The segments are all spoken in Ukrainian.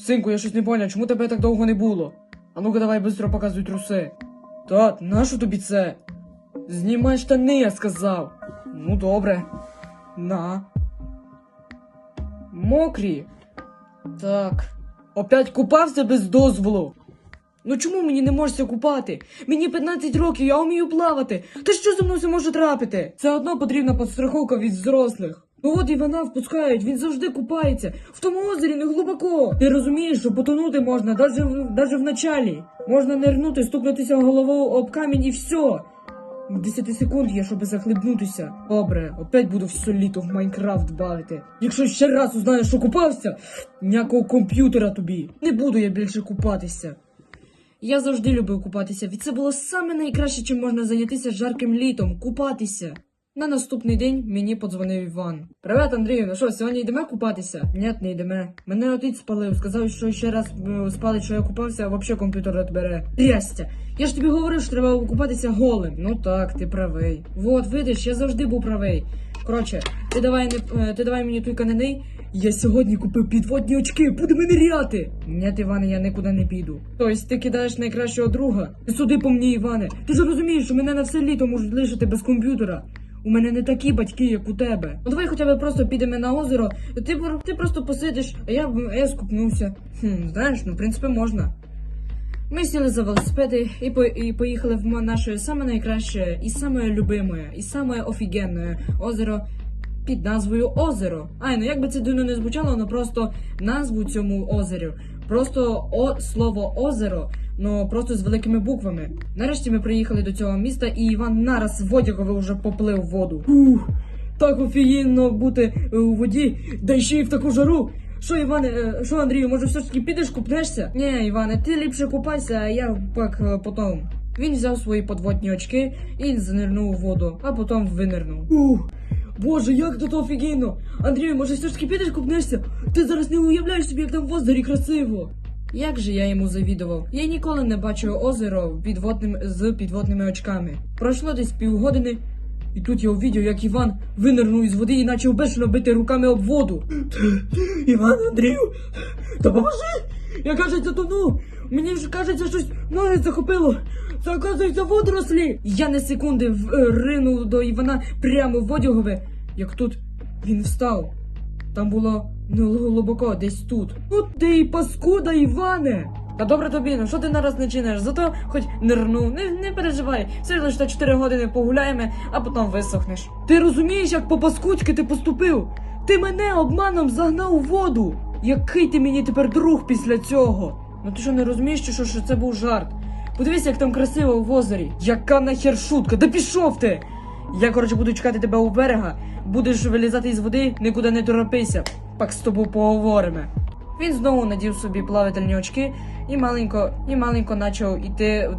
Синку, я щось не поняв, чому тебе так довго не було? А ну-ка давай швидко показуй труси. Тат, нащо тобі це? Знімай штани, я сказав. Ну добре. На. Мокрі. Так. Опять купався без дозволу. Ну чому мені не можеться купати? Мені 15 років, я вмію плавати. Та що зі мною може трапити? Це одно потрібна підстраховка від взрослих. Ну от Івана впускають, він завжди купається. В тому озері не глибоко. Ти розумієш, що потонути можна даже в началі. Можна нирнути, стукнутися головою об камінь і все. 10 секунд є, щоб захлебнутися. Добре, опять буду все літо в Майнкрафт бавити. Якщо ще раз узнаєш, що купався, ніякого комп'ютера тобі. Не буду я більше купатися. Я завжди любив купатися, від це було саме найкраще, чим можна зайнятися жарким літом купатися. На наступний день мені подзвонив Іван. Привет, Андрію, ну що, сьогодні йдемо купатися? Ні, не йдемо. Мене отець спалив, сказав, що ще раз е, спалить, що я купався, а взагалі комп'ютер відбере. Трястя. Я ж тобі говорив, що треба купатися голим. Ну так, ти правий. Вот, видиш, я завжди був правий. Коротше, ти давай не е, ти давай мені той канений. Я сьогодні купив підводні очки, будемо ниряти. Ні, Іване, я нікуди не піду. Тобто ти кидаєш найкращого друга. Ти суди по мені, Іване. Ти ж розумієш, що мене на все літо можуть лишити без комп'ютера. У мене не такі батьки, як у тебе. Ну давай хоча б просто підемо на озеро. Ти, ти просто посидиш, а я, а я скупнувся. Хм, знаєш, ну в принципі можна. Ми сіли за велосипеди і, по, і поїхали в наше саме найкраще і саме любимое, і саме офігенне озеро під назвою Озеро. Ай, ну як би це дивно не звучало, ну просто назву цьому озеру. Просто о, слово озеро, ну просто з великими буквами. Нарешті ми приїхали до цього міста, і Іван нараз в одягове вже поплив воду. Ух, так офігенно бути е, у воді, да ще й в таку жару. Що, Іване, е, що, Андрію, може все ж таки підеш купнешся? Ні, Іване, ти ліпше купайся, а я пак е, потом. Він взяв свої подводні очки і занирнув у воду, а потім винирнув. Ух, боже, як тут офігенно! Андрію, може все ж таки підеш купнешся? Ти зараз не уявляєш собі, як там в озері красиво. Як же я йому завідував? Я ніколи не бачив озеро підводним з підводними очками. Пройшло десь півгодини, і тут я увидів, як Іван винирнув із води і почав бешено бити руками об воду. Іван Андрію, допоможи! Я кажеться, тону! Мені вже кажеться, щось ноги захопило. Це оказується водорослі. Я на секунди е, ринув до Івана прямо в одягове, як тут він встав. Там було не глибоко, десь тут. Ну ти і паскуда, Іване! Та добре тобі, ну що ти нараз не чиниш? Зато хоч нирнув, не, не переживай. Все лише 4 години погуляємо, а потім висохнеш. Ти розумієш, як по паскудськи ти поступив? Ти мене обманом загнав у воду. Який ти мені тепер друг після цього? Ну ти що не розумієш, що, що це був жарт? Подивись, як там красиво в озері. Яка нахер шутка? Да пішов ти! Я, коротше, буду чекати тебе у берега, будеш вилізати із води, нікуди не торопися. Пак з тобою поговоримо. Він знову надів собі плавательні очки і маленько, і маленько почав іти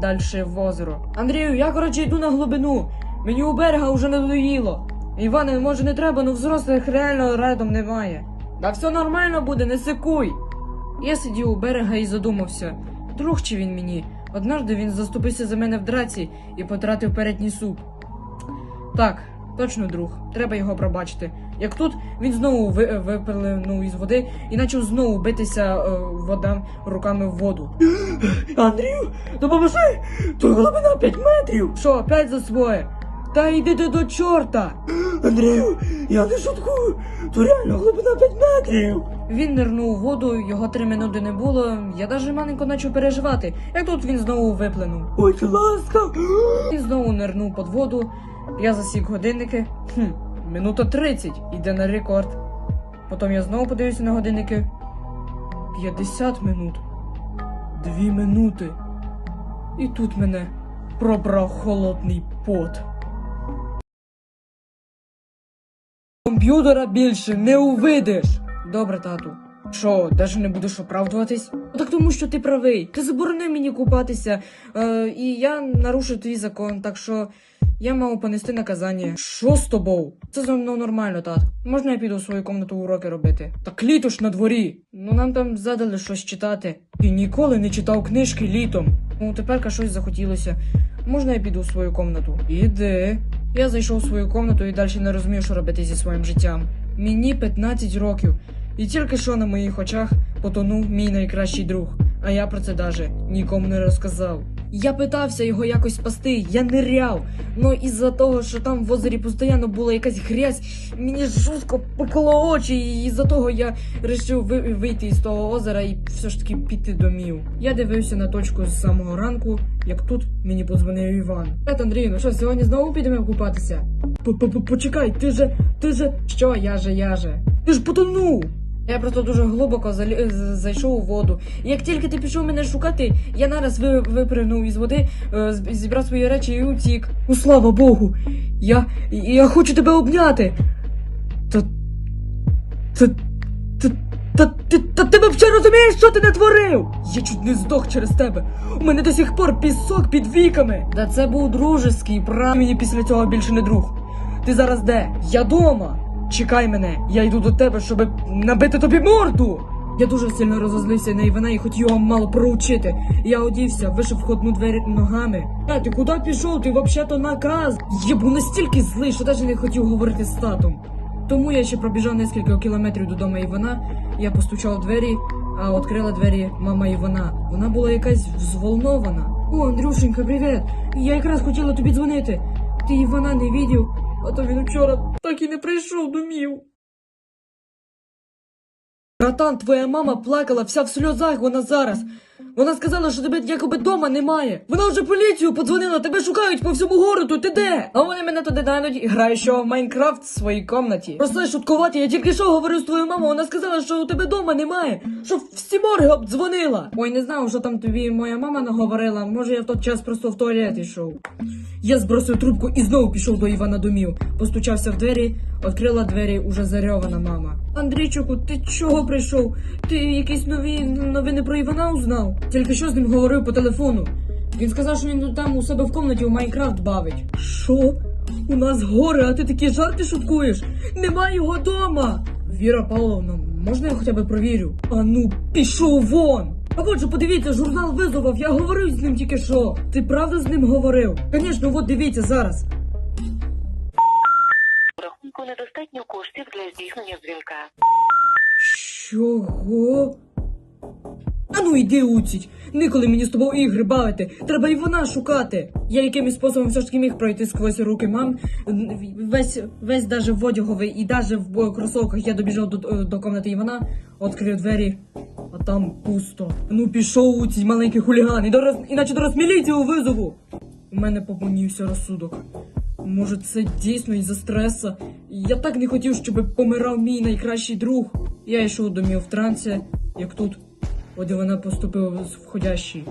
далі в озеро. Андрію, я коротше йду на глибину. Мені у берега вже не доїло. Іване, може не треба, ну взрослих реально рядом немає. Та все нормально буде, не сикуй. Я сидів у берега і задумався, друг чи він мені. Однажды він заступився за мене в драці і потратив передній суп. Так, точно друг, треба його пробачити. Як тут він знову ви, випилинув із води і почав знову битися е, вода руками в воду. Андрію, допоможи! Тут глибина 5 метрів! Що, опять за своє? Та йди ти до чорта! Андрію, я не шуткую! Тут реально глибина 5 метрів! Він нирнув у воду, його три минути не було. Я навіть маленько почав переживати, як тут він знову виплинув. Будь ласка! Він знову нирнув під воду. Я засік годинники. Хм, минута 30 іде на рекорд. Потім я знову подивився на годинники. 50 минут. Дві минути. І тут мене пробрав холодний пот. Комп'ютера більше не увидиш. Добре, тату. Що, даже не будеш оправдуватись? Так тому що ти правий. Ти заборонив мені купатися, е, і я нарушив твій закон, так що я мав понести наказання. Що з тобою? Це зо мною нормально, тат. Можна я піду в свою комнату уроки робити? Так літо ж на дворі. Ну нам там задали щось читати. Ти ніколи не читав книжки літом. Ну, тепер щось захотілося. Можна я піду в свою комнату? Іди. Я зайшов у свою комнату і далі не розумів, що робити зі своїм життям. Мені 15 років, і тільки що на моїх очах потонув мій найкращий друг. А я про це даже нікому не розказав. Я питався його якось спасти, я ниряв. Но із-за того, що там в озері постійно була якась грязь, мені жорстко пекло очі, і із-за того я вирішив ви- вийти із того озера і все ж таки піти домів. Я дивився на точку з самого ранку, як тут мені подзвонив Іван. Привет, Андрію, ну що, сьогодні знову підемо купатися? П-п-п- Почекай, ти же, ти же. Що, я же, я же? Ти ж потонув! Я просто дуже глибоко залі... зайшов у воду. Як тільки ти пішов мене шукати, я нараз ви... випригнув із води, е, зібрав свої речі і утік. Ну слава Богу! Я. я хочу тебе обняти. Та. Та. Та. Та ти та ти взагалі розумієш, що ти не творив? Я чуть не здох через тебе. У мене до сих пор пісок під віками. Та це був дружеский, прав мені після цього більше не друг. Ти зараз де? Я дома. Чекай мене, я йду до тебе, щоб набити тобі морду. Я дуже сильно розозлився на Івана і хотів його мало проучити. Я одівся, вийшов входну двері ногами. А ти куди пішов? Ти взагалі-то наказ. Я був настільки злий, що навіть не хотів говорити з татом. Тому я ще пробіжав нескільки кілометрів додому Івана. Я постучав у двері, а відкрила двері мама Івана. Вона була якась взволнована. О, Андрюшенька, привіт! Я якраз хотіла тобі дзвонити. Ти Івана не видів, а то він вчора так і не прийшов домів. Братан, твоя мама плакала вся в сльозах, вона зараз. Вона сказала, що тебе якоби дома немає. Вона вже поліцію подзвонила, тебе шукають по всьому городу, ти де? А вони мене туди дануть і граю, що в Майнкрафт в своїй комнаті. Просто шуткувати, я тільки що говорив з твоєю мамою, вона сказала, що у тебе дома немає. Що всі морги обдзвонила. Ой, не знаю, що там тобі моя мама наговорила. Може, я в той час просто в туалет йшов. Я збросив трубку і знову пішов до Івана домів. Постучався в двері, відкрила двері уже зарьована мама. Андрійчику, ти чого прийшов? Ти якісь нові новини про Івана узнав? Тільки що з ним говорив по телефону. Він сказав, що він там у себе в комнаті у Майнкрафт бавить. Що? У нас горе, а ти такі жарти шуткуєш? Нема його дома. Віра Павловна, можна я хоча б провірю? А ну, пішов вон! А от же подивіться, журнал визовав, я говорив з ним тільки що. Ти правда з ним говорив? Звісно, от дивіться зараз. У рахунку недостатньо коштів для здійснення дзвінка. Чого? А ну йди уціть! Ніколи мені з тобою ігри бавити. Треба і вона шукати. Я якимось способом все ж таки міг пройти сквозь руки мам. Весь, весь даже в одяговий і даже в кросовках я добіжав до, до комнати Івана, відкрив двері, а там пусто. Ну пішов уціть маленький хуліган, і дорос, іначе дорос міліцію визову. У мене попонівся розсудок. Може, це дійсно із-за стреса. Я так не хотів, щоб помирав мій найкращий друг. Я йшов домів в трансі, як тут. От і вона поступила з входящий.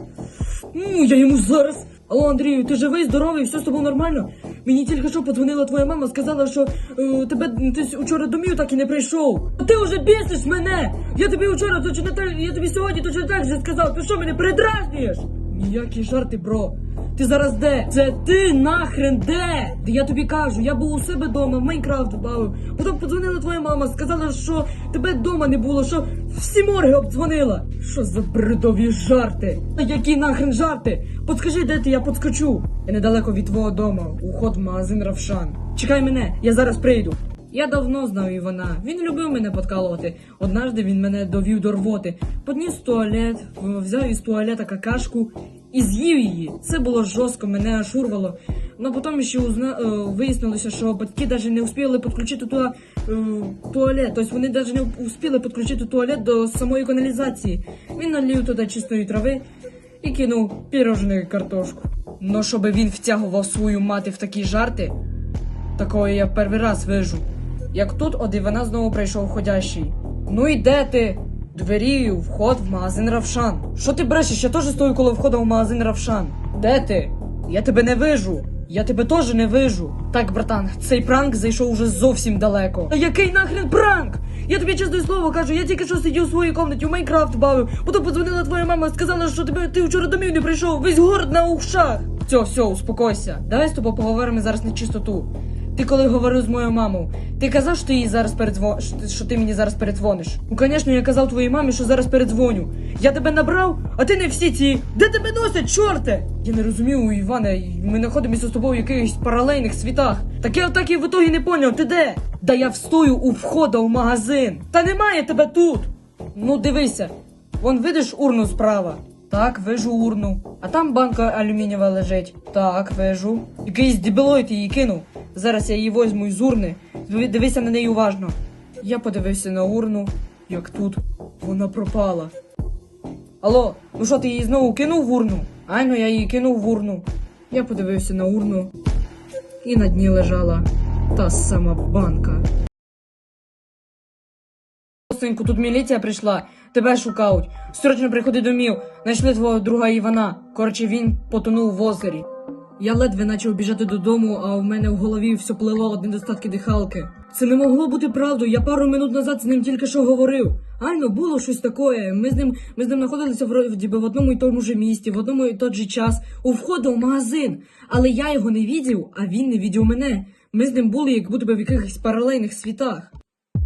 Ну, я йому зараз. Алло, Андрію, ти живий, здоровий, все з тобою нормально? Мені тільки що подзвонила твоя мама, сказала, що е, тебе ти вчора домів так і не прийшов. А ти вже бісиш мене! Я тобі вчора точно так, я тобі сьогодні точно так же сказав. Ти що мене передразнюєш? Ніякі жарти, бро. Ти зараз де? Це ти нахрен де? Я тобі кажу, я був у себе вдома, в Майнкрафт бавив. Потім подзвонила твоя мама, сказала, що тебе вдома не було, що всі морги обдзвонила. Що за бредові жарти? А які нахрен жарти? Подскажи, де ти, я подскочу. Я недалеко від твого дому, уход в магазин Равшан. Чекай мене, я зараз прийду. Я давно знав Івана. Він любив мене подкалувати. Однажды він мене довів до рвоти. Подніс туалет, взяв із туалета какашку і з'їв її. Це було жорстко, мене аж урвало. Но потім ще узна... е, вияснилося, що батьки навіть не успіли підключити туди е, туалет. Тобто вони навіть не успіли підключити туалет до самої каналізації. Він налив туди чистої трави і кинув пірожну картошку. Но щоб він втягував свою мати в такі жарти, Такого я перший раз вижу. Як тут от і вона знову прийшов ходящий. Ну і де ти? Двері, вход в магазин Равшан. Що ти брешеш? Я теж стою коло входу в магазин Равшан. Де ти? Я тебе не вижу. Я тебе теж не вижу. Так, братан, цей пранк зайшов уже зовсім далеко. А який нахрен пранк? Я тобі чесне слово кажу, я тільки що сидів у своїй комнаті, у Майнкрафт бавив. Потім подзвонила твоя мама, сказала, що тебе ти вчора домів не прийшов, весь город на ушах. Все, все, успокойся. Давай з тобою поговоримо зараз на чистоту. Ти коли говорив з моєю мамою, ти казав, що ти зараз передзвон... що ти- мені зараз передзвониш? Ну, звісно, я казав твоїй мамі, що зараз передзвоню. Я тебе набрав, а ти не всі ці. Де тебе носять, чорте? Я не розумію, Іване, ми знаходимося з тобою в якихось паралельних світах. Так я так і в ітогі не поняв, ти де? Да я встою у входа в магазин. Та немає тебе тут. Ну, дивися. Вон видиш урну справа? Так, вижу урну. А там банка алюмінієва лежить. Так, вижу. Якийсь дебілоїд її кинув. Зараз я її возьму із урни. Дивися на неї уважно. Я подивився на урну, як тут вона пропала. Алло, ну що ти її знову кинув в урну? Ай, ну я її кинув в урну. Я подивився на урну, і на дні лежала та сама банка. Тут міліція прийшла, тебе шукають. Срочно приходи домів. Знайшли твого друга Івана. Коротше, він потонув в озері. Я ледве почав біжати додому, а в мене в голові все плило од недостатки дихалки. Це не могло бути правдою. Я пару минут назад з ним тільки що говорив. Айно, було щось таке. Ми з ним ми з ним знаходилися вроді би в одному і тому ж місті, в одному і той же час, у входу в магазин. Але я його не відів, а він не відів мене. Ми з ним були як будто би в якихось паралельних світах.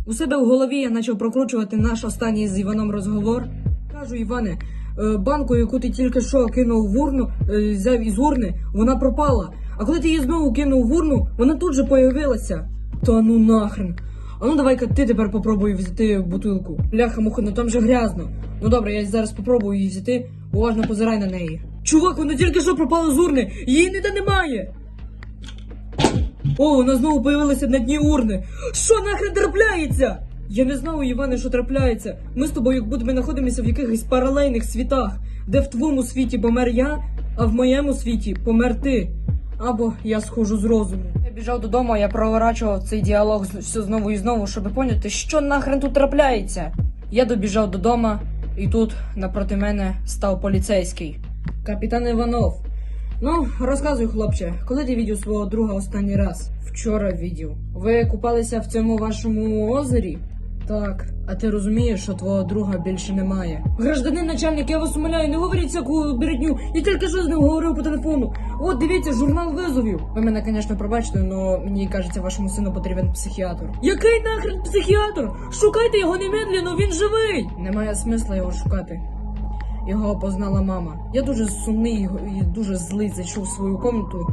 У себе в голові я почав прокручувати наш останній з Іваном розговор. Кажу, Іване, е, банку, яку ти тільки що кинув в урну, е, взяв із урни, вона пропала. А коли ти її знову кинув в урну, вона тут же появилася. Та ну нахрен. А ну давай-ка ти тепер попробуй взяти бутилку. Бляха муха, ну там же грязно. Ну добре, я зараз попробую її взяти, уважно позирай на неї. Чувак, вона тільки що пропала з урни, її ніде немає. О, вона знову появилася на дні урни. Що нахрен трапляється? Я не знаю, Іване, що трапляється. Ми з тобою, як будто ми знаходимося в якихось паралельних світах, де в твоєму світі помер я, а в моєму світі помер ти. Або я схожу з розуму. Я біжав додому, я проворачував цей діалог все знову і знову, щоб поняти, що нахрен тут трапляється. Я добіжав додому, і тут напроти мене став поліцейський. Капітан Іванов. Ну, розказуй, хлопче, коли ти відів свого друга останній раз? Вчора відів. Ви купалися в цьому вашому озері? Так, а ти розумієш, що твого друга більше немає. Гражданин начальник, я вас умоляю, не говоріть всяку бредню. Я тільки що з ним говорив по телефону. От дивіться, журнал визовів. Ви мене, звісно, пробачте, але мені кажеться, вашому сину потрібен психіатр. Який нахрен психіатр? Шукайте його немедленно, він живий! Немає смисла його шукати. Його опознала мама. Я дуже сумний і дуже злий зайшов в свою комнату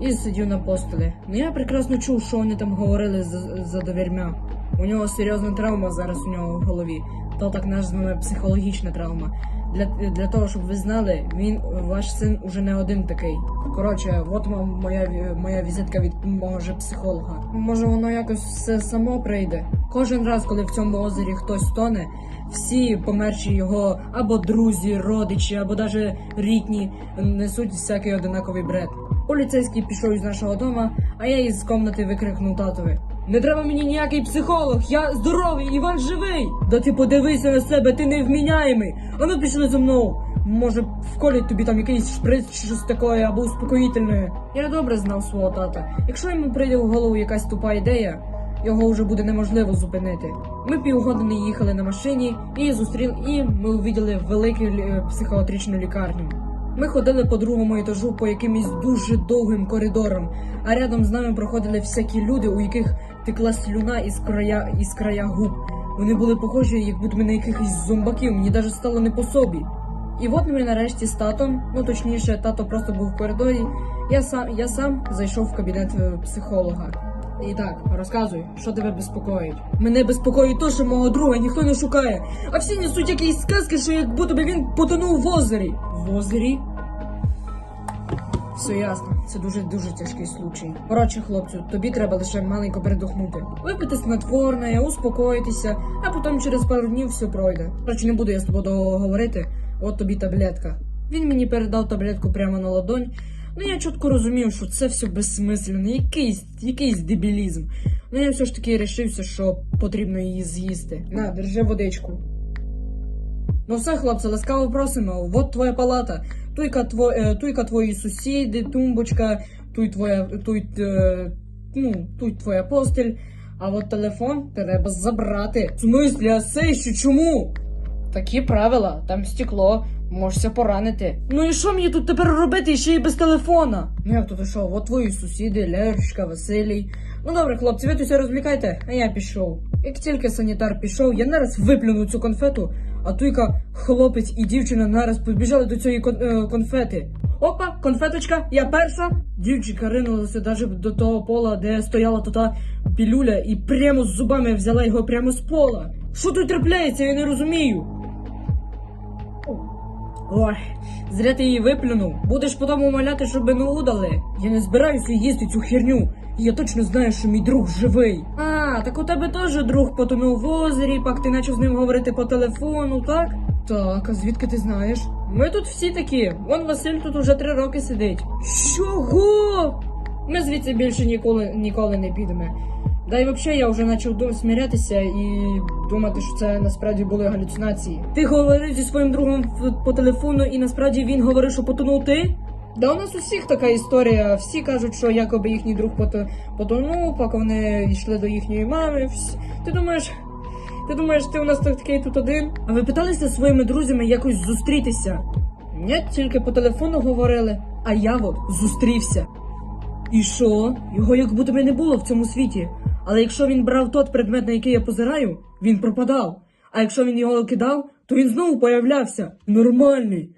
і сидів на постелі. Ну я прекрасно чув, що вони там говорили за, за довірмя. У нього серйозна травма зараз у нього в голові. То так названа психологічна травма. Для, для того, щоб ви знали, він ваш син уже не один такий. Коротше, от вам моя моя візитка від мого же психолога. Може, воно якось все само прийде. Кожен раз, коли в цьому озері хтось тоне, всі померші його або друзі, родичі, або навіть рідні несуть всякий одинаковий бред. Поліцейський пішов із нашого дома, а я із комнати викрикнув татові. Не треба мені ніякий психолог, я здоровий, Іван живий. Да ти подивися на себе, ти невміняємий. А ну пішли зі мною. Може, вколять тобі там якийсь шприц чи щось таке, або успокоїтельне. Я добре знав свого тата. Якщо йому прийде в голову якась тупа ідея, його вже буде неможливо зупинити. Ми півгодини їхали на машині і зустріли, і ми увиділи велику лі- психіатричну лікарню. Ми ходили по другому етажу по якимось дуже довгим коридорам, а рядом з нами проходили всякі люди, у яких текла слюна із края із края губ. Вони були похожі, як будто ми на якихось зомбаків, мені навіть стало не по собі. І от ми нарешті з татом, ну точніше, тато просто був в коридорі. Я сам я сам зайшов в кабінет е, психолога. І так, розказуй, що тебе безпокоїть. Мене безпокоїть то, що мого друга ніхто не шукає, а всі несуть якісь сказки, що як будто би він потонув в озері. В озері? Все ясно, це дуже дуже тяжкий случай. Коротше, хлопцю, тобі треба лише маленько передохнути. Випити снотворне, успокоїтися, а потім через пару днів все пройде. Коротше, не буду я з тобою говорити. От тобі таблетка. Він мені передав таблетку прямо на ладонь. Ну я чітко розумів, що це все безсмислено, якийсь, якийсь дебілізм. Ну я все ж таки рішився, що потрібно її з'їсти. На, держи водичку. Ну все, хлопці, ласкаво просимо. Вот твоя палата. Туйка, тво, е, туйка твої сусіди, тумбочка, туй твоя, туй, е, ну, туй твоя постель. А от телефон треба забрати. В смислі, а це ще чому? Такі правила, там стекло, можешся поранити. Ну і що мені тут тепер робити ще й без телефона? Ну як тут що? От твої сусіди, Лерочка, Василій. Ну добре, хлопці, ви тут все розвлікайте, а я пішов. Як тільки санітар пішов, я нараз виплюнув цю конфету, а туйка хлопець і дівчина нараз побіжали до цієї кон- е, конфети. Опа, конфеточка, я перша. Дівчинка ринулася навіть до того пола, де стояла та пілюля, і прямо з зубами взяла його прямо з пола. Що тут трапляється, я не розумію. Ой, зря ти її виплюнув. Будеш потім умоляти, щоб не удали. Я не збираюся їсти цю херню. Я точно знаю, що мій друг живий. А, так у тебе теж друг потонув в озері, пак ти почав з ним говорити по телефону, так? Так, а звідки ти знаєш? Ми тут всі такі. Вон Василь тут уже три роки сидить. Чого? Ми звідси більше ніколи ніколи не підемо. Да і взагалі я вже почав смирятися і думати, що це насправді були галюцинації. Ти говорив зі своїм другом по телефону, і насправді він говорив, що потонув ти? Да, у нас у всіх така історія. Всі кажуть, що якоби їхній друг пото- потонув, поки вони йшли до їхньої мами. Всі- Ти думаєш, ти думаєш, ти у нас так- такий тут один? А ви питалися своїми друзями якось зустрітися? Ні, тільки по телефону говорили, а я от зустрівся. І що? Його як будто би не було в цьому світі. Але якщо він брав тот предмет, на який я позираю, він пропадав. А якщо він його кидав, то він знову появлявся. Нормальний.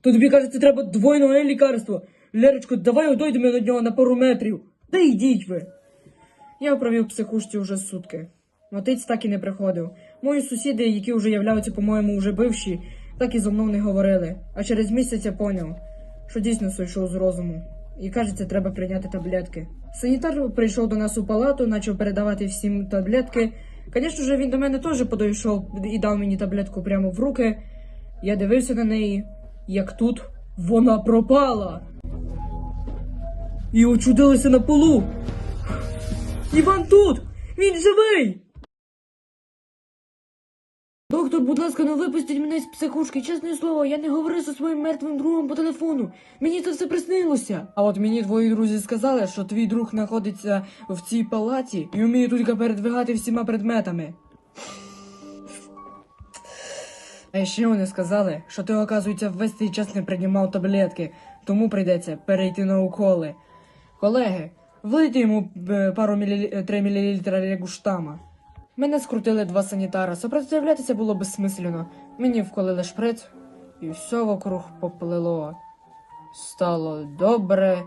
То тобі кажеться, треба двойне лікарство. Лерочко, давай дойдемо до нього на пару метрів. Та йдіть ви. Я провів психушці уже сутки. Отець так і не приходив. Мої сусіди, які вже являються, по-моєму, уже бивші, так і зо мною не говорили. А через місяць я поняв, що дійсно сойшов з розуму. І кажеться, треба прийняти таблетки. Санітар прийшов до нас у палату, почав передавати всім таблетки. Звісно ж, він до мене теж подійшов і дав мені таблетку прямо в руки. Я дивився на неї, як тут вона пропала. І очудилася на полу. Іван тут! Він живий! Доктор, будь ласка, ну випустіть мене з психушки. Чесне слово, я не говорив зі своїм мертвим другом по телефону. Мені це все приснилося. А от мені твої друзі сказали, що твій друг знаходиться в цій палаті і вміє тільки передвигати всіма предметами. А ще вони сказали, що ти, оказується, весь цей час не приймав таблетки, тому прийдеться перейти на уколи. Колеги, влийте йому е, пару мілі... 3 мл лягуштама. Мене скрутили два санітара. Сопротивлятися було безсмислено. Мені вколили шприц, і все вокруг поплило. Стало добре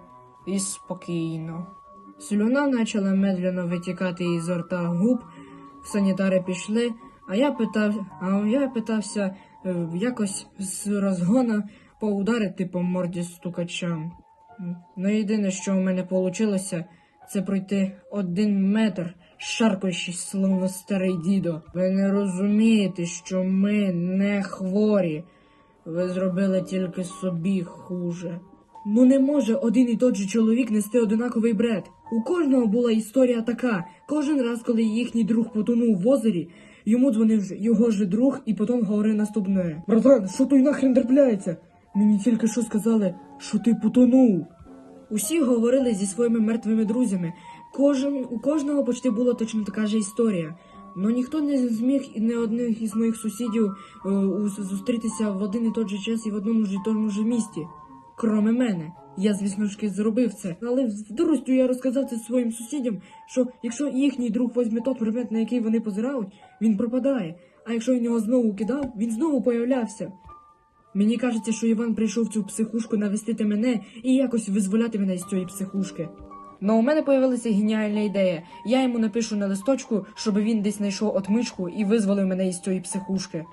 і спокійно. Слюна почала медленно витікати із рта губ. Санітари пішли, а я питав, а я питався е, якось з розгона поударити по морді стукачам. Ну, єдине, що у мене вийшло, це пройти один метр, шаркаючись, словно старий дідо. Ви не розумієте, що ми не хворі. Ви зробили тільки собі хуже. Ну не може один і той же чоловік нести одинаковий бред. У кожного була історія така. Кожен раз, коли їхній друг потонув в озері, йому дзвонив його ж друг і потім говорив наступне. Братан, що той нахрен трапляється? Мені тільки що сказали, що ти потонув. Усі говорили зі своїми мертвими друзями. Кожен, у кожного почти була точно така ж історія. Но ніхто не зміг і не одних із моїх сусідів е, зустрітися в один і той же час і в одному ж і тому ж місті. Кроме мене. Я, звісно ж, зробив це. Але в дуростю я розказав це своїм сусідям, що якщо їхній друг возьме той предмет, на який вони позирають, він пропадає. А якщо він його знову кидав, він знову появлявся. Мені кажеться, що Іван прийшов в цю психушку навестити мене і якось визволяти мене з цієї психушки. Ну, у мене появилася геніальна ідея. Я йому напишу на листочку, щоб він десь знайшов отмичку і визволив мене із цієї психушки.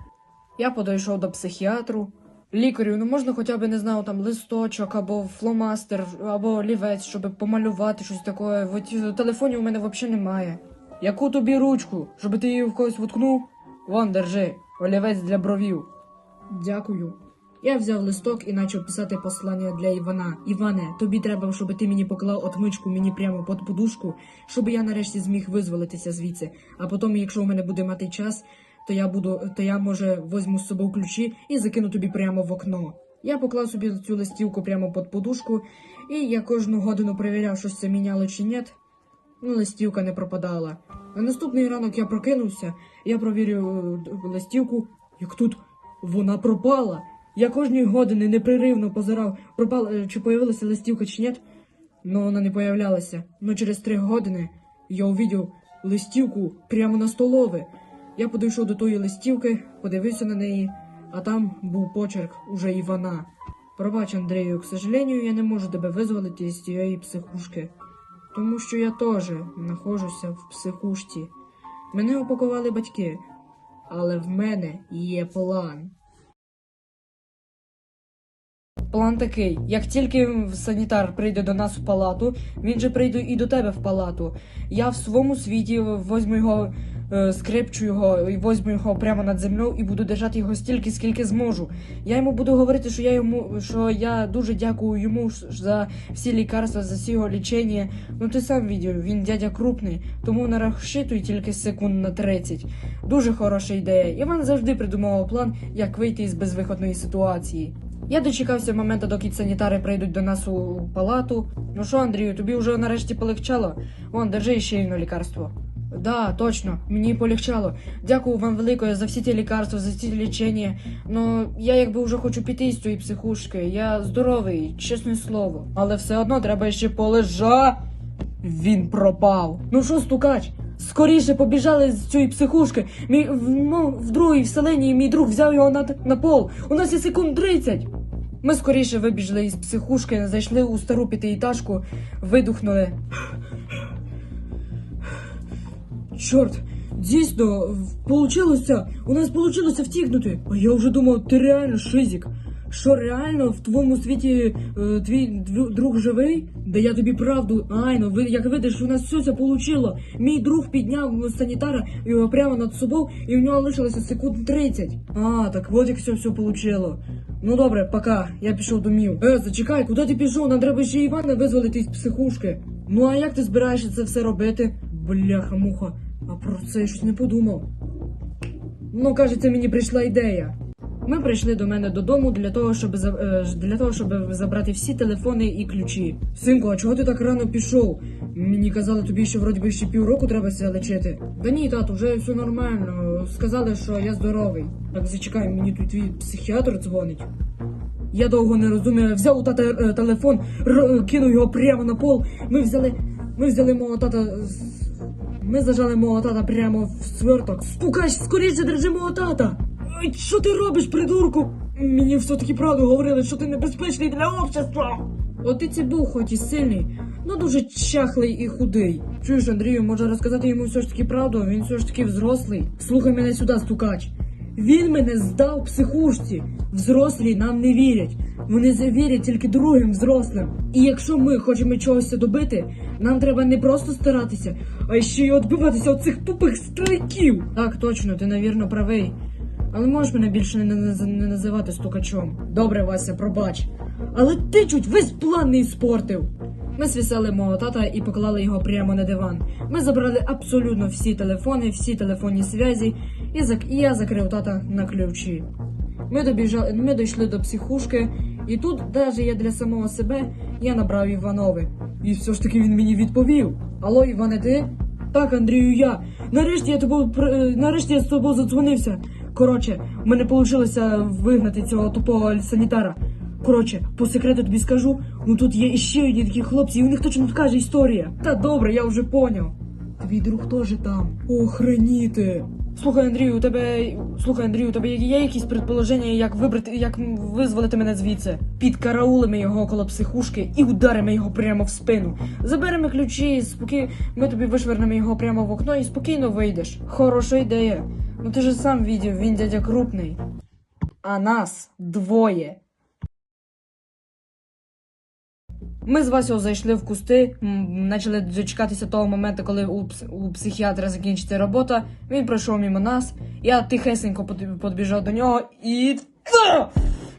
Я подійшов до психіатру. Лікарю, ну можна хоча б не знаю, там листочок або фломастер, або олівець, щоб помалювати щось таке. В телефоні у мене взагалі немає. Яку тобі ручку, щоб ти її в когось воткнув? Вон, держи, олівець для бровів. Дякую. Я взяв листок і почав писати послання для Івана. Іване, тобі треба, щоб ти мені поклав отмичку мені прямо під подушку, щоб я нарешті зміг визволитися звідси. А потім, якщо у мене буде мати час, то я буду, то я може возьму з собою ключі і закину тобі прямо в окно. Я поклав собі цю листівку прямо під подушку, і я кожну годину перевіряв, щось це міняло чи ні. Ну, листівка не пропадала. На наступний ранок я прокинувся, я провірив е, листівку, як тут вона пропала. Я кожної години непреривно позирав, пропала, е, чи появилася листівка чи ні. Но вона не появлялася. Но через три години я увидів листівку прямо на столове. Я підійшов до тої листівки, подивився на неї, а там був почерк уже Івана. Пробач, Андрію, к сожалению, я не можу тебе визволити з цієї психушки. Тому що я теж знаходжуся в психушці. Мене упакували батьки. Але в мене є план. План такий: як тільки санітар прийде до нас в палату, він же прийде і до тебе в палату. Я в своєму світі возьму його, е, скрипчу його і возьму його прямо над землею і буду держати його стільки, скільки зможу. Я йому буду говорити, що я йому що я дуже дякую йому за всі лікарства, за всі його лічення. Ну ти сам відео, він дядя крупний, тому не розчитуй тільки секунд на 30. Дуже хороша ідея. Іван завжди придумував план, як вийти із безвиходної ситуації. Я дочекався моменту, доки санітари прийдуть до нас у палату. Ну що, Андрію, тобі вже нарешті полегчало? Вон, держи ще одне лікарство. Да, точно, мені полегчало. Дякую вам великое за всі ті лікарства, за ці лічення. Ну, я якби вже хочу піти з цієї психушки. Я здоровий, чесне слово. Але все одно треба ще полежа. Він пропав. Ну що, стукач? Скоріше побіжали з цієї психушки. Мій в, ну, в другій вселенні мій друг взяв його на, на пол. У нас є секунд 30. Ми скоріше вибіжли із психушки, зайшли у стару п'ятиэтажку, видухнули. Чорт, дійсно, в- получилося, у нас получилося втікнути. А я вже думав, ти реально шизик. Що реально в твоєму світі е, твій друг живий? Да я тобі правду, айно, ви як видиш, у нас все це получило. Мій друг підняв санітара його прямо над собою, і в нього лишилося секунд 30. А, так от як все все получило. Ну добре, пока, я пішов домів. Е, зачекай, куди ти пішов? Нам треба ще Івана визволити з психушки. Ну а як ти збираєшся це все робити? Бляха муха, а про це я щось не подумав. Ну, кажеться, мені прийшла ідея. Ми прийшли до мене додому для того, щоб е, для того, щоб забрати всі телефони і ключі. Синку, а чого ти так рано пішов? Мені казали, тобі ще вроді би ще півроку треба ся лечити. Да ні, тату, вже все нормально. Сказали, що я здоровий. Так зачекай, мені тут твій психіатр дзвонить. Я довго не розумію, взяв у тата е, телефон, кинув його прямо на пол. Ми взяли. Ми взяли мого тата. Ми зажали мого тата прямо в сверток. Стукач, скоріше держи мого тата. Що ти робиш, придурку? Мені все-таки правду говорили, що ти небезпечний для общества. От і це був хоч і сильний, але дуже чахлий і худий. Чуєш, Андрію, може розказати йому все ж таки правду, він все ж таки взрослий. Слухай мене сюди, стукач. Він мене здав психушці. Взрослі нам не вірять. Вони завірять тільки другим взрослим. І якщо ми хочемо чогось добити, нам треба не просто старатися, а ще й відбиватися від цих тупих стариків. Так, точно, ти, навірно, правий. Але можеш мене більше не, не, не називати стукачом. Добре, Вася, пробач. Але ти чуть весь план не іспортив. Ми свісали мого тата і поклали його прямо на диван. Ми забрали абсолютно всі телефони, всі телефонні зв'язі, і, зак... і я закрив тата на ключі. Ми добіжали, ми дійшли до психушки, і тут, навіть я для самого себе, я набрав Іванови. І все ж таки він мені відповів. Алло, Іване, ти? Так, Андрію, я. Нарешті я тобою е, нарешті я з тобою задзвонився. Коротше, мене вийшло вигнати цього тупого санітара. Коротше, по секрету тобі скажу, ну тут є іще одні такі хлопці, і у них точно така історія. Та добре, я вже поняв. Твій друг теж там. Охреніти. Слухай, Андрію, у тебе. Слухай, Андрію, у тебе є якісь предположення, як вибрати, як визволити мене звідси? Підкараулимо його коло психушки і ударимо його прямо в спину. Заберемо ключі, споки... ми тобі вишвернемо його прямо в окно і спокійно вийдеш. Хороша ідея. Ну ти ж сам відів, він дядя крупний. А нас двоє. Ми з Васю зайшли в кусти, почали дочекатися того моменту, коли у, пс- у психіатра закінчиться робота. Він пройшов мимо нас. Я тихесенько підбіжав до нього і. Та!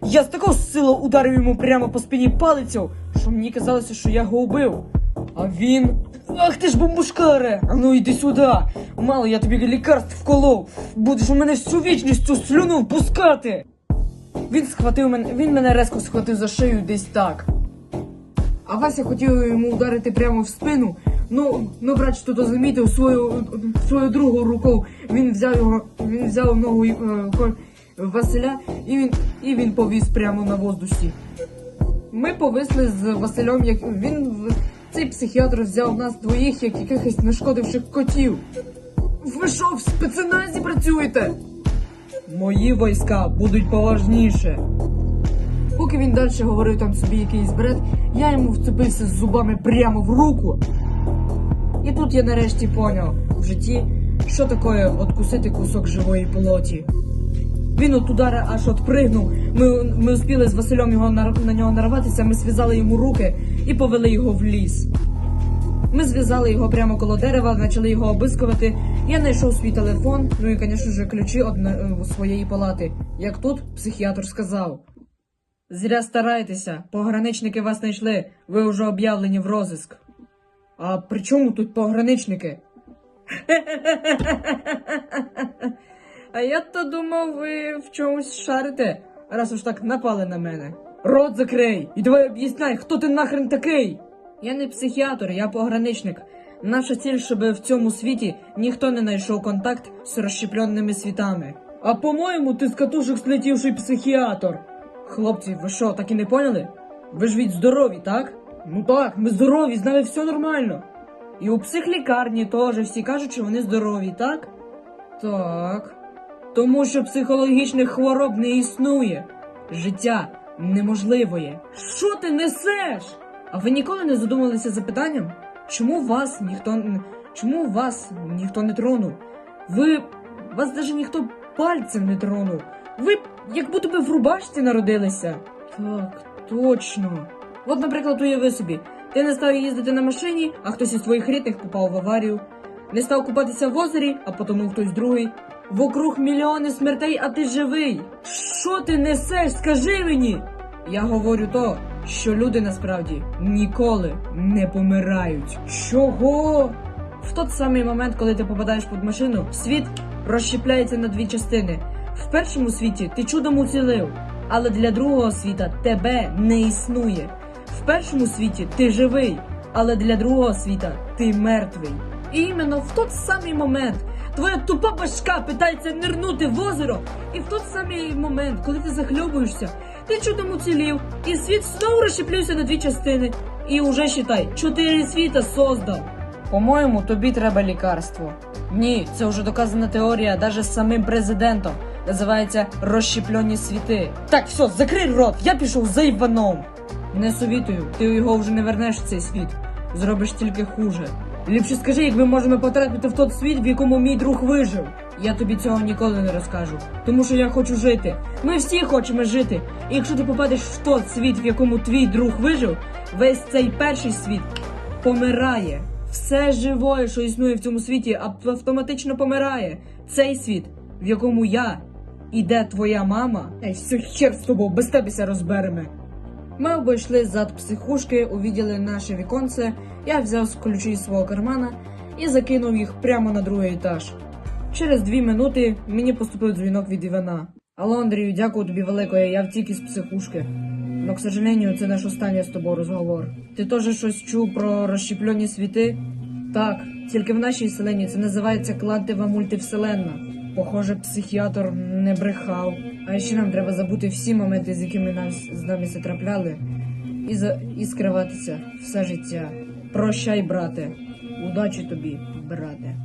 Я з такого силу ударив йому прямо по спині палицю, що мені казалося, що я його убив. А він. Ах ти ж бомбушкаре! А ну йди сюди! Мало я тобі лікарств вколов! Будеш у мене всю вічність цю слюну впускати! Він схватив мене, він мене резко схватив за шию десь так. А Вася хотів йому ударити прямо в спину. Ну, ну брат, що то замітив свою, свою другу руку. Він взяв його, він взяв ногу е, Василя і він, і він повіз прямо на воздусі. Ми повисли з Василем, як він цей психіатр взяв нас двоїх, як якихось нашкодивших котів. Ви що, в спецназі працюєте? Мої війська будуть поважніше. Поки він далі говорив там собі якийсь бред, я йому вцепився з зубами прямо в руку. І тут я нарешті поняв в житті, що таке откусити кусок живої плоті. Він от удара аж отпригнув. Ми, ми успіли з Василем його нар- на нього нарватися, ми зв'язали йому руки і повели його в ліс. Ми зв'язали його прямо коло дерева, почали його обискувати. Я знайшов свій телефон, ну і, звісно ж, ключі одне, е, своєї палати. Як тут психіатр сказав. Зря стараєтеся, пограничники вас знайшли, ви вже об'явлені в розиск. А при чому тут пограничники? А я то думав, ви в чомусь шарите, раз уж так напали на мене. Рот закрий! І давай об'ясняй, хто ти нахрен такий? Я не психіатр, я пограничник. Наша ціль, щоб в цьому світі ніхто не знайшов контакт з розщепленими світами. А по-моєму, ти з катушок слетівший психіатр. Хлопці, ви що, так і не поняли? Ви ж від здорові, так? Ну так, ми здорові, з нами все нормально. І у психлікарні теж всі кажуть, що вони здорові, так? Так. Тому що психологічних хвороб не існує. Життя неможливо є. Що ти несеш? А ви ніколи не задумалися запитанням, чому вас ніхто чому вас ніхто не тронув? Ви вас навіть ніхто пальцем не тронув. Ви як будто би в рубашці народилися. Так, точно. От, наприклад, уяви собі, ти не став їздити на машині, а хтось із твоїх рідних попав в аварію. Не став купатися в озері, а потонув хтось другий. Вокруг мільйони смертей, а ти живий. Що ти несеш? Скажи мені. Я говорю то, що люди насправді ніколи не помирають. Чого? В той самий момент, коли ти попадаєш під машину, світ розщепляється на дві частини. В першому світі ти чудом уцілив, але для другого світа тебе не існує. В першому світі ти живий, але для другого світа ти мертвий. І іменно в той самий момент твоя тупа башка питається нирнути в озеро, і в той самий момент, коли ти захльобуєшся, ти чудом уцілів, і світ знову розщеплився на дві частини. І уже считай, чотири світа создав. По-моєму, тобі треба лікарство. Ні, це вже доказана теорія, навіть з самим президентом. Називається розщеплені світи. Так, все, закрий рот, я пішов за Іваном. Не совітую, ти його вже не вернеш в цей світ. Зробиш тільки хуже. Ліпше скажи, як ми можемо потрапити в той світ, в якому мій друг вижив. Я тобі цього ніколи не розкажу, тому що я хочу жити. Ми всі хочемо жити. І якщо ти попадеш в той світ, в якому твій друг вижив, весь цей перший світ помирає. Все живое, що існує в цьому світі, автоматично помирає. Цей світ, в якому я і де твоя мама. Ей, все хер з тобою, без тебеся розберемо. Ми обійшли зад психушки, увіділи наше віконце. Я взяв з ключі свого кармана і закинув їх прямо на другий етаж. Через дві минути мені поступив дзвінок від Івана. Алло, Андрію, дякую тобі великое, я втік із психушки. Но, к сожалению, це наш останній з тобою розговор. Ти теж щось чув про розщеплені світи? Так, тільки в нашій вселенні це називається клантова мультивселенна. Похоже, психіатр не брехав. А ще нам треба забути всі моменти, з якими нам з нами затрапляли, і, за, і скриватися все життя. Прощай, брате. Удачі тобі, брате.